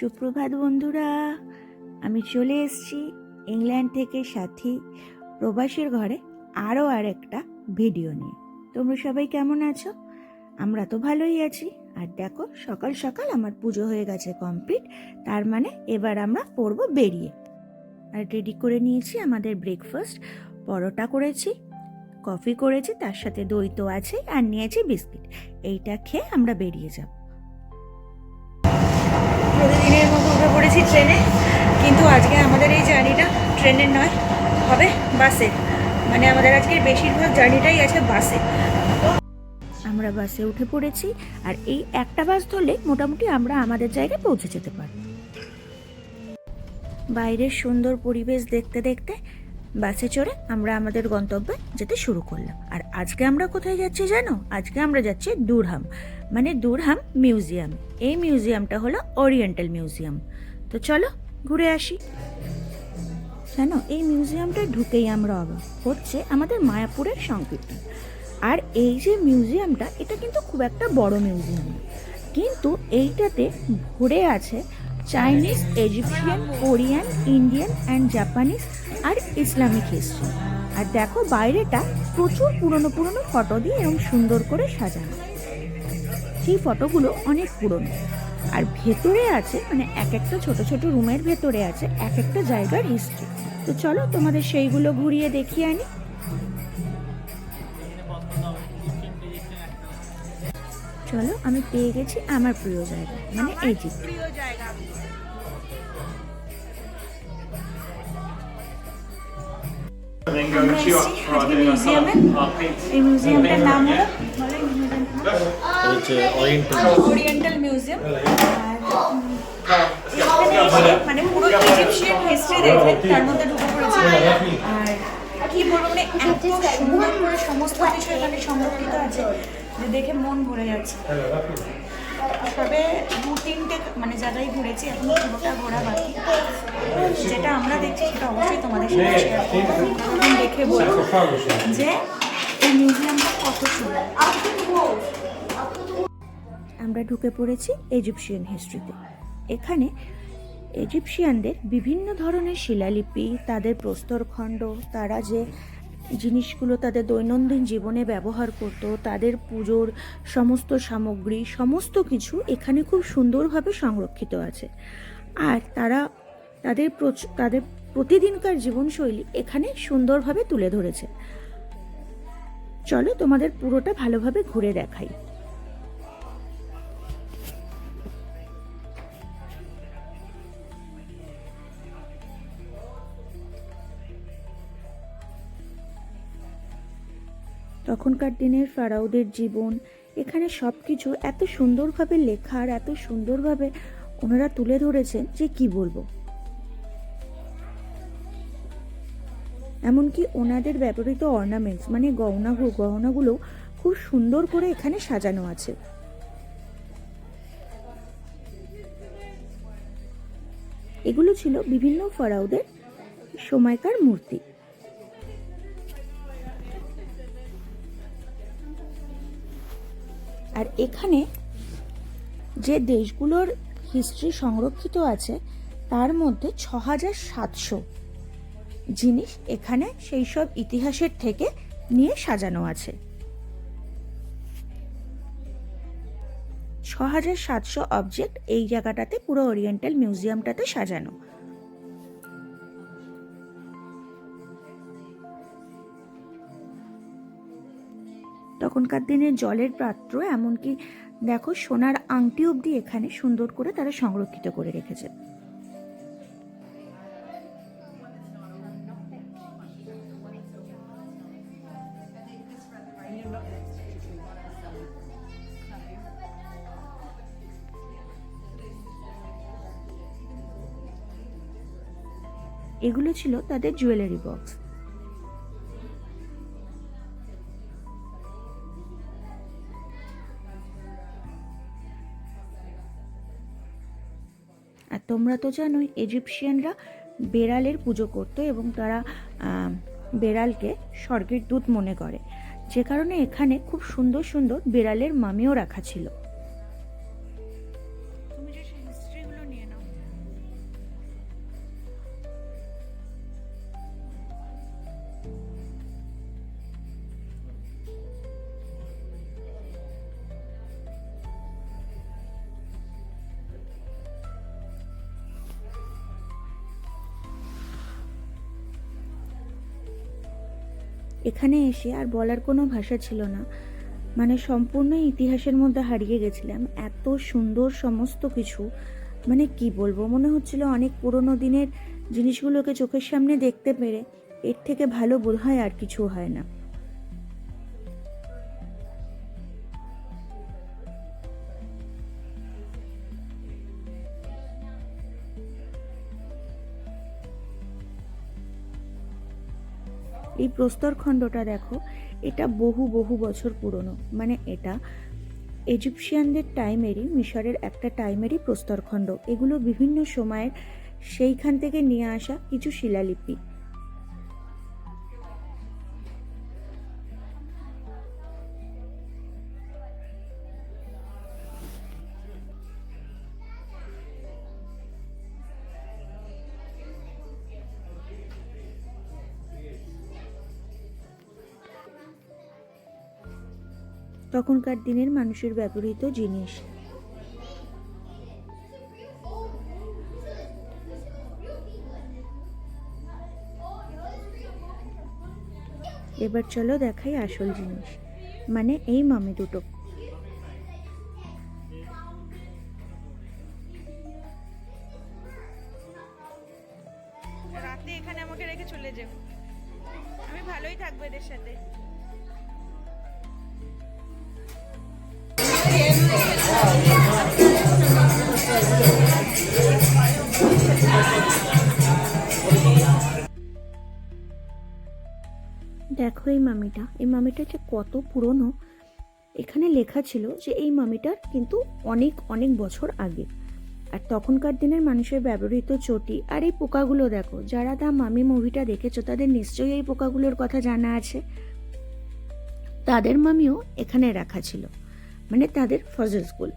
সুপ্রভাত বন্ধুরা, আমি চলে এসেছি ইংল্যান্ড থেকে সাথী প্রবাসীর ঘরে আরও আর একটা ভিডিও নিয়ে। তোমরা সবাই কেমন আছো? আমরা তো ভালোই আছি। আর দেখো, সকাল সকাল আমার পুজো হয়ে গেছে কমপ্লিট, তার মানে এবার আমরা পড়ব বেরিয়ে। আর রেডি করে নিয়েছি আমাদের ব্রেকফাস্ট, পরোটা করেছি, কফি করেছি, তার সাথে দই তো আছে আর নিয়েছি বিস্কিট। এইটা খেয়ে আমরা বেরিয়ে যাব। পড়েছি ট্রেনে, কিন্তু আজকে আমাদের এই জার্নিটা ট্রেনের নয়, হবে বাসে। মানে আমাদের আজকের বেশিরভাগ জার্নিটাই আছে বাসে। আমরা বাসে উঠে পড়েছি, আর এই একটা বাস ধরলে মোটামুটি আমরা আমাদের জায়গায় পৌঁছে যেতে পারি বাইরের সুন্দর পরিবেশ দেখতে দেখতে বাসে চড়ে আমরা আমাদের গন্তব্যে যেতে শুরু করলাম। আর আজকে আমরা কোথায় যাচ্ছি জানো? আজকে আমরা যাচ্ছি দুরহাম মানে দুরহাম মিউজিয়াম। এই মিউজিয়ামটা হলো ওরিয়েন্টাল মিউজিয়াম। তো চলো ঘুরে আসি। জানো, এই মিউজিয়ামটা ঢুকেই আমরা অবাক। হচ্ছে আমাদের মায়াপুরের সংকীর্তন। আর এই যে মিউজিয়ামটা, এটা কিন্তু খুব একটা বড় মিউজিয়াম। কিন্তু এইটাতে ভরে আছে Chinese, Egyptian, Korean, Indian and Japanese R Islamic history আর দেখো বাইরেটা প্রচুর পুরনো পুরনো ফটো দিয়ে এবং সুন্দর করে সাজানো। সেই ফটোগুলো অনেক পুরনো। আর ভেতরে আছে মানে এক একটা ছোট ছোট রুমের ভেতরে আছে এক একটা জায়গার হিস্ট্রি তো চলো তোমাদের সেইগুলো ঘুরিয়ে দেখিয়ে আনি। চলো আমি পেয়ে গেছি আমার প্রিয় জায়গা মানে এই আজকে মিউজিয়ামে এই মিউজিয়ামটার নাম হলো বলো এই মিউজিয়ামটার নাম হচ্ছে ওরিয়েন্টাল মিউজিয়াম আর উম, মানে পুরো ইজিপশিয়ান হিস্ট্রি দেখে তার মধ্যে ঢুকে পড়েছি। আর কি বলব মানে এত সুন্দর করে সমস্ত কিছু এখানে সংরক্ষিত আছে যে দেখে মন ভরে যাচ্ছে। তবে দু তিনটে মানে জায়গায় ঘুরেছি এখন পুরোটা ঘোরা বাকি। যেটা আমরা দেখছি সেটা অবশ্যই তোমাদের সাথে শেয়ার করব। দেখে বলব যে এই মিউজিয়ামটা আমরা ঢুকে পড়েছি ইজিপশিয়ান হিস্ট্রিতে এখানে ইজিপশিয়ানদের বিভিন্ন ধরনের শিলালিপি, তাদের প্রস্তরখণ্ড, তারা যে জিনিসগুলো তাদের দৈনন্দিন জীবনে ব্যবহার করত, তাদের পুজোর সমস্ত সামগ্রী, সমস্ত কিছু এখানে খুব সুন্দরভাবে সংরক্ষিত আছে। আর তারা তাদের তাদের প্রতিদিনকার জীবনশৈলী এখানে সুন্দরভাবে তুলে ধরেছে। চলো তোমাদের পুরোটা ভালোভাবে ঘুরে দেখাই। তখনকার দিনের ফারাউদের জীবন, এখানে সব কিছু এত সুন্দরভাবে লেখা আর এত সুন্দরভাবে ওনারা তুলে ধরেছেন যে কি বলব? এমনকি ওনাদের ব্যবহৃত অর্নামেন্টস মানে গহনা গহনাগুলো খুব সুন্দর করে এখানে সাজানো আছে। এগুলো ছিল বিভিন্ন ফরাউদের সময়কার মূর্তি। আর এখানে যে দেশগুলোর হিস্ট্রি সংরক্ষিত আছে, তার মধ্যে ছ হাজার সাতশো জিনিস এখানে সেই সব ইতিহাসের থেকে নিয়ে সাজানো আছে। ছ হাজার সাতশো অবজেক্ট এই জায়গাটাতে পুরো ওরিয়েন্টাল মিউজিয়ামটাতে সাজানো। তখনকার দিনে জলের পাত্র এমনকি দেখো সোনার আংটি অবধি এখানে সুন্দর করে তারা সংরক্ষিত করে রেখেছে। এগুলো ছিল তাদের জুয়েলারি বক্স আর তোমরা তো জানোই ইজিপশিয়ানরা বেড়ালের পুজো করত এবং তারা বেড়ালকে স্বর্গের দূত মনে করে। যে কারণে এখানে খুব সুন্দর সুন্দর বেড়ালের মামিও রাখা ছিল। এখানে এসে আর বলার কোনো ভাষা ছিল না। মানে সম্পূর্ণ ইতিহাসের মধ্যে হারিয়ে গেছিলাম। এত সুন্দর সমস্ত কিছু। মানে কি বলব, মনে হচ্ছিল অনেক পুরনো দিনের জিনিসগুলোকে চোখের সামনে দেখতে পেরে এর থেকে ভালো বোধ হয় আর কিছু হয় না। এই প্রস্তরখণ্ডটা দেখো, এটা বহু বহু বছর পুরনো। মানে এটা ইজিপশিয়ানদের টাইমেরই, মিশরের একটা টাইমেরই প্রস্তরখণ্ড। এগুলো বিভিন্ন সময়ের সেইখান থেকে নিয়ে আসা কিছু শিলালিপি। তখনকার দিনের মানুষের ব্যবহৃত জিনিস। এবার চলো দেখাই আসল জিনিস মানে এই মামি দুটো। মামিটা, এই মামিটা যে কত পুরনো, এখানে লেখা ছিল যে এই মামিটার কিন্তু অনেক অনেক বছর আগে। আর তখনকার দিনের মানুষের ব্যবহৃত চটি আর এই পোকাগুলো দেখো, যারা দা মামি মুভিটা দেখেছ, তাদের নিশ্চয়ই এই পোকাগুলোর কথা জানা আছে। তাদের মামিও এখানে রাখা ছিল মানে তাদের ফজলসগুলো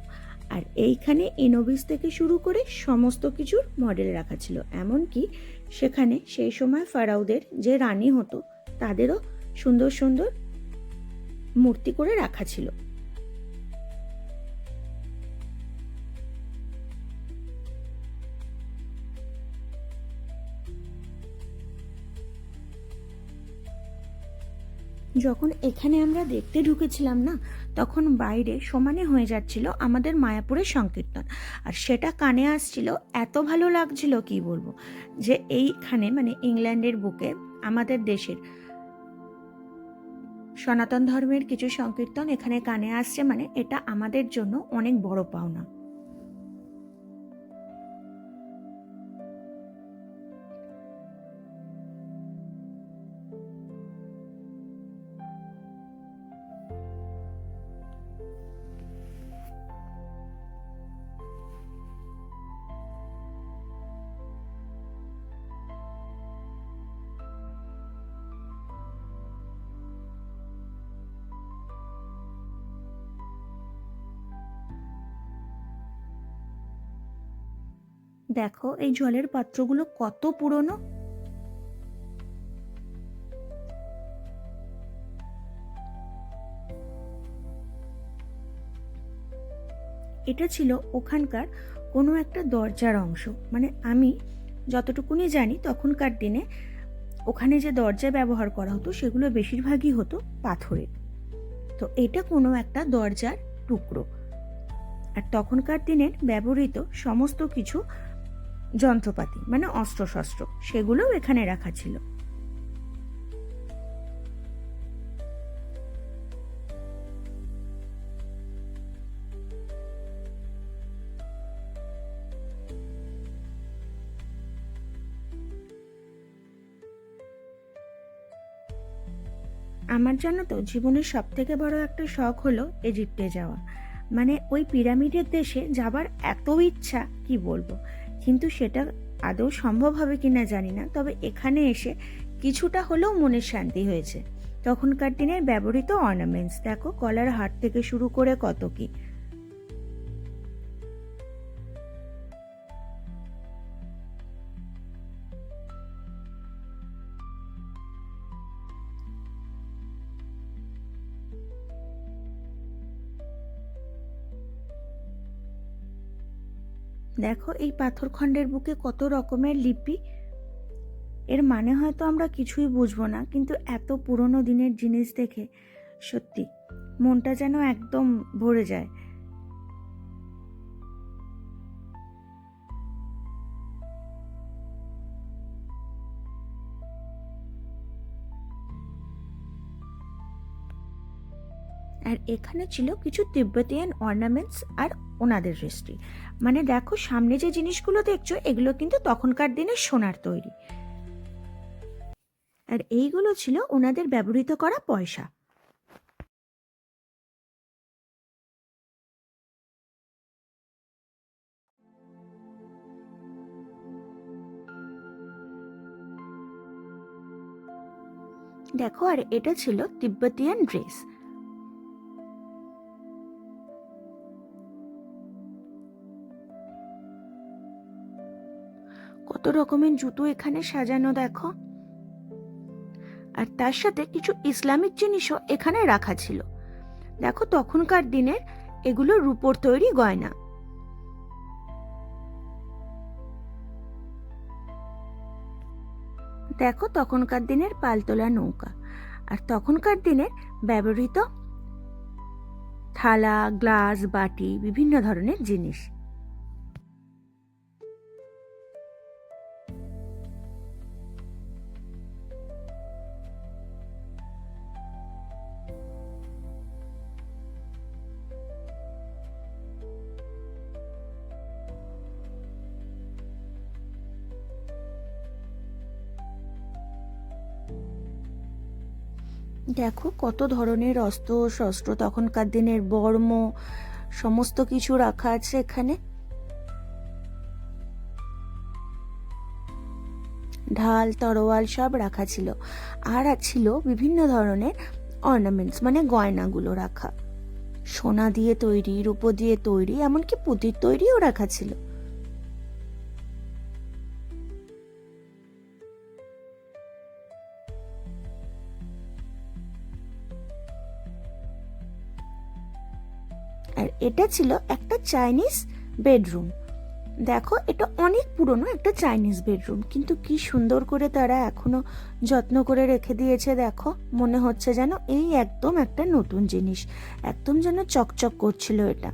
আর এইখানে ইনোভিস থেকে শুরু করে সমস্ত কিছুর মডেল রাখা ছিল। এমনকি সেখানে সেই সময় ফারাউদের যে রানী হতো, তাদেরও সুন্দর সুন্দর মূর্তি করে রাখা ছিল। যখন এখানে আমরা দেখতে ঢুকেছিলাম না, তখন বাইরে সমানে হয়ে যাচ্ছিল আমাদের মায়াপুরের সংকীর্তন। আর সেটা কানে আসছিল, এত ভালো লাগছিল কি বলব? যে এইখানে মানে ইংল্যান্ডের বুকে, আমাদের দেশের সনাতন ধর্মের কিছু সংকীর্তন এখানে কানে আসছে মানে এটা আমাদের জন্য অনেক বড় পাওনা। দেখো এই জলের পাত্রগুলো কত পুরনো। এটা ছিল ওখানকার কোনো একটা দরজার অংশ। মানে আমি যতটুকুনি জানি তখনকার দিনে ওখানে যে দরজা ব্যবহার করা হতো, সেগুলো বেশিরভাগই হতো পাথরের। তো এটা কোনো একটা দরজার টুকরো। আর তখনকার দিনের ব্যবহৃত সমস্ত কিছু যন্ত্রপাতি মানে অস্ত্রশস্ত্র, সেগুলোও এখানে রাখা ছিল। আমার জানো তো, জীবনের সব থেকে বড় একটা শখ হলো ইজিপ্টে যাওয়া। মানে ওই পিরামিডের দেশে যাবার এত ইচ্ছা, কি বলব? কিন্তু সেটা আদৌ সম্ভব হবে কি না জানি না। তবে এখানে এসে কিছুটা হলেও মনের শান্তি হয়েছে। তখনকার দিনের ব্যবহৃত অর্নামেন্টস দেখো, কলার হাট থেকে শুরু করে কত কি। দেখো এই পাথরখণ্ডের বুকে কত রকমের লিপি। এর মানে হয়তো আমরা কিছুই বুঝব না, কিন্তু এত পুরনো দিনের জিনিস দেখে সত্যি মনটা যেন একদম ভরে যায়। আর এখানে ছিল কিছু তিব্বতিয়ান অর্নামেন্টস আর ওনাদের রেস্ট্রি মানে দেখো, সামনে যে জিনিসগুলো দেখছ, এগুলো কিন্তু তখনকার দিনের সোনার তৈরি। আর এইগুলো ছিল ওনাদের ব্যবহৃত করা পয়সা। দেখো, আর এটা ছিল তিব্বতিয়ান ড্রেস কত রকমের জুতো এখানে সাজানো দেখো। আর তার সাথে কিছু ইসলামিক জিনিসও এখানে রাখা ছিল। দেখো তখনকার দিনের এগুলো রূপোর তৈরি গয়না। দেখো তখনকার দিনের পালতোলা নৌকা। আর তখনকার দিনের ব্যবহৃত থালা, গ্লাস, বাটি, বিভিন্ন ধরনের জিনিস। দেখো কত ধরনের অস্ত্র, শস্ত্র, তখনকার দিনের বর্ম, সমস্ত কিছু রাখা আছে এখানে। ঢাল, তরোয়াল সব রাখা ছিল। আর ছিল বিভিন্ন ধরনের অর্নামেন্টস মানে গয়নাগুলো রাখা। সোনা দিয়ে তৈরি, রূপো দিয়ে তৈরি, এমনকি পুঁতির তৈরিও রাখা ছিল। আর এটা ছিল একটা চাইনিজ বেডরুম দেখো, এটা অনেক পুরনো একটা চাইনিজ বেডরুম কিন্তু কি সুন্দর করে তারা এখনও যত্ন করে রেখে দিয়েছে, দেখো। মনে হচ্ছে যেন এই একদম একটা নতুন জিনিস, একদম যেন চকচক করছিল এটা।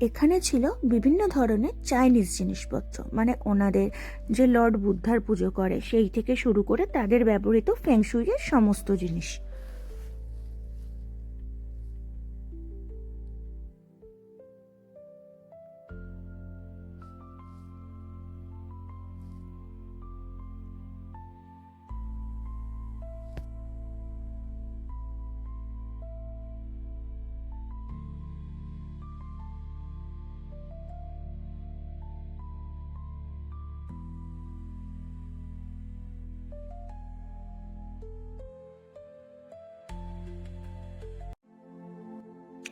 এখানে ছিল বিভিন্ন ধরনের চাইনিজ জিনিসপত্র। মানে ওনাদের যে লর্ড বুদ্ধার পুজো করে, সেই থেকে শুরু করে তাদের ব্যবহৃত ফেংশুইয়ের সমস্ত জিনিস।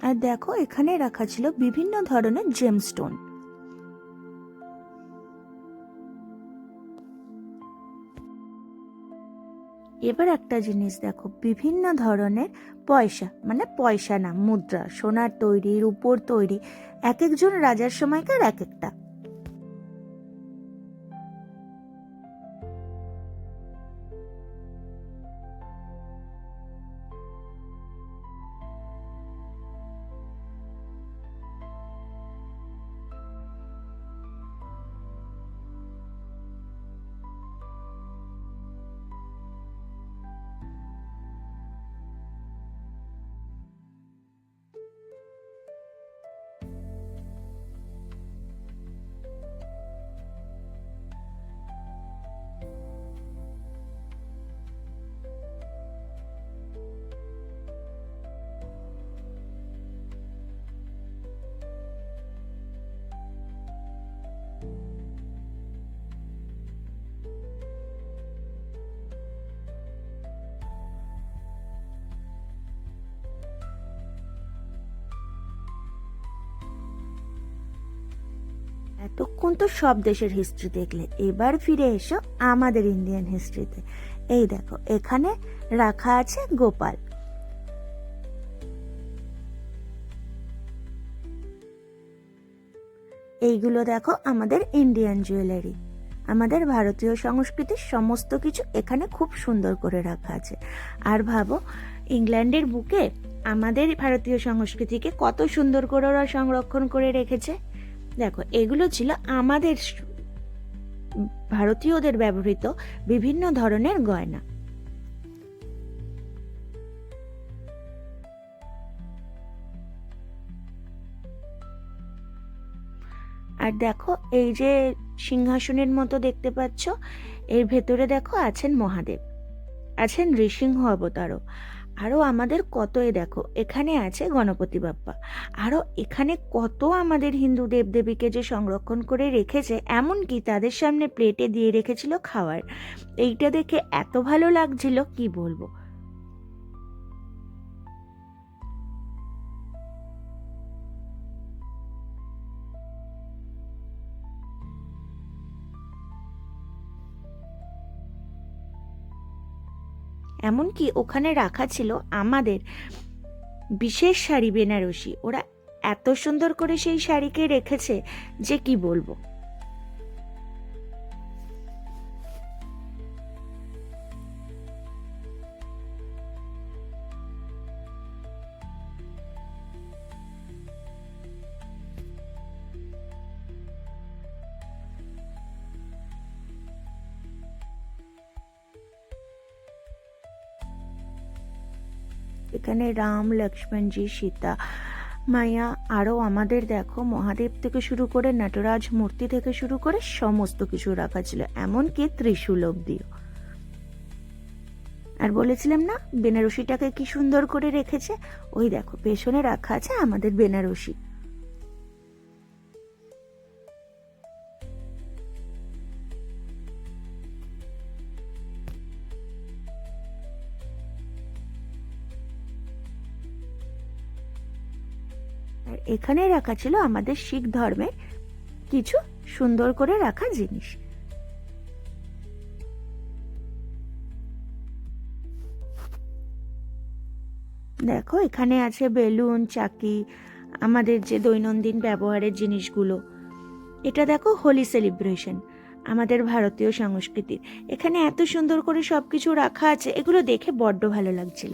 আর দেখো, এখানে রাখা ছিল বিভিন্ন ধরনের জেমস্টোন এবার একটা জিনিস দেখো, বিভিন্ন ধরনের পয়সা মানে পয়সা না, মুদ্রা, সোনার তৈরি, রূপোর তৈরি, এক একজন রাজার সময়কার এক একটা। এতক্ষণ তো সব দেশের হিস্ট্রি দেখলে। এবার ফিরে এসো আমাদের ইন্ডিয়ান হিস্ট্রিতে এই দেখো, এখানে রাখা আছে গোপাল। এইগুলো দেখো আমাদের ইন্ডিয়ান জুয়েলারি আমাদের ভারতীয় সংস্কৃতির সমস্ত কিছু এখানে খুব সুন্দর করে রাখা আছে। আর ভাবো, ইংল্যান্ডের বুকে আমাদের ভারতীয় সংস্কৃতিকে কত সুন্দর করে ওরা সংরক্ষণ করে রেখেছে। দেখো, এগুলো ছিল আমাদের ভারতীয়দের ব্যবহৃত বিভিন্ন ধরনের গয়না। আর দেখো, এই যে সিংহাসনের মতো দেখতে পাচ্ছ, এর ভেতরে দেখো আছেন মহাদেব, আছেন নৃসিংহ অবতারও। আরও আমাদের কতই দেখো, এখানে আছে গণপতি বাপ্পা। আরও এখানে কত আমাদের হিন্দু দেবদেবীকে যে সংরক্ষণ করে রেখেছে, এমনকি তাদের সামনে প্লেটে দিয়ে রেখেছিল খাওয়ার। এইটা দেখে এত ভালো লাগছিল, কি বলব? এমনকি ওখানে রাখা ছিল আমাদের বিশেষ শাড়ি বেনারসি। ওরা এত সুন্দর করে সেই শাড়িকে রেখেছে যে কি বলব? এখানে রাম লক্ষ্মণজি সীতা মায়া আরও আমাদের দেখো মহাদেব থেকে শুরু করে নটরাজ মূর্তি থেকে শুরু করে সমস্ত কিছু রাখা ছিল, এমনকি ত্রিশূল অব্দিও আর বলেছিলাম না, বেনারসিটাকে কি সুন্দর করে রেখেছে? ওই দেখো, পেছনে রাখা আছে আমাদের বেনারসি। আর এখানে রাখা ছিল আমাদের শিখ ধর্মের কিছু সুন্দর করে রাখা জিনিস। দেখো, এখানে আছে বেলুন, চাকি, আমাদের যে দৈনন্দিন ব্যবহারের জিনিসগুলো। এটা দেখো, হোলি সেলিব্রেশন, আমাদের ভারতীয় সংস্কৃতির। এখানে এত সুন্দর করে সব কিছু রাখা আছে, এগুলো দেখে বড্ড ভালো লাগছিল।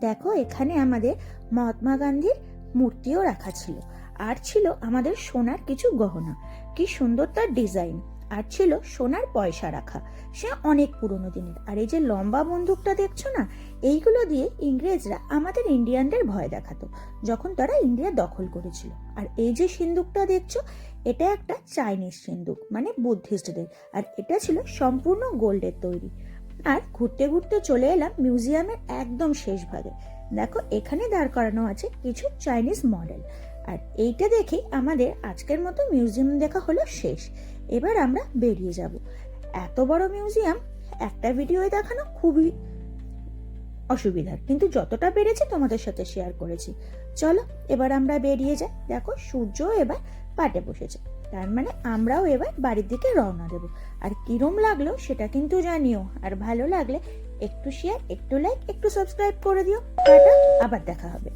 দেখো, এখানে আমাদের মহাত্মা গান্ধীর মূর্তিও রাখা ছিল। আর ছিল আমাদের সোনার কিছু গহনা। কি সুন্দর তার ডিজাইন। আর ছিল সোনার পয়সা রাখা। সে অনেক পুরনো দিনের। আর এই যে লম্বা বন্দুকটা দেখছ না, এইগুলো দিয়ে ইংরেজরা আমাদের ইন্ডিয়ানদের ভয় দেখাতো, যখন তারা ইন্ডিয়া দখল করেছিল। আর এই যে সিন্দুকটা দেখছ, এটা একটা চাইনিজ সিন্দুক মানে বুদ্ধিস্টদের। আর এটা ছিল সম্পূর্ণ গোল্ডের তৈরি। আর ঘুরতে ঘুরতে চলে এলাম মিউজিয়ামের একদম শেষ ভাগে। দেখো, এখানে দাঁড় করানো আছে কিছু চাইনিজ মডেল। আর এইটা দেখেই আমাদের আজকের মতো মিউজিয়াম দেখা হলো শেষ। এবার আমরা বেরিয়ে যাব। এত বড় মিউজিয়াম, একটা ভিডিওয়ে দেখানো খুবই অসুবিধার। কিন্তু যতটা পেরেছি তোমাদের সাথে শেয়ার করেছি। চলো, এবার আমরা বেরিয়ে যাই। দেখো, সূর্য এবার পাটে বসেছে। তার মানে আমরাও এবার বাড়ির দিকে রওনা দেবো। আর কিরম লাগল সেটা কিন্তু জানিও। আর ভালো লাগলে একটু শেয়ার একটু লাইক একটু সাবস্ক্রাইব করে দিও। আবার দেখা হবে।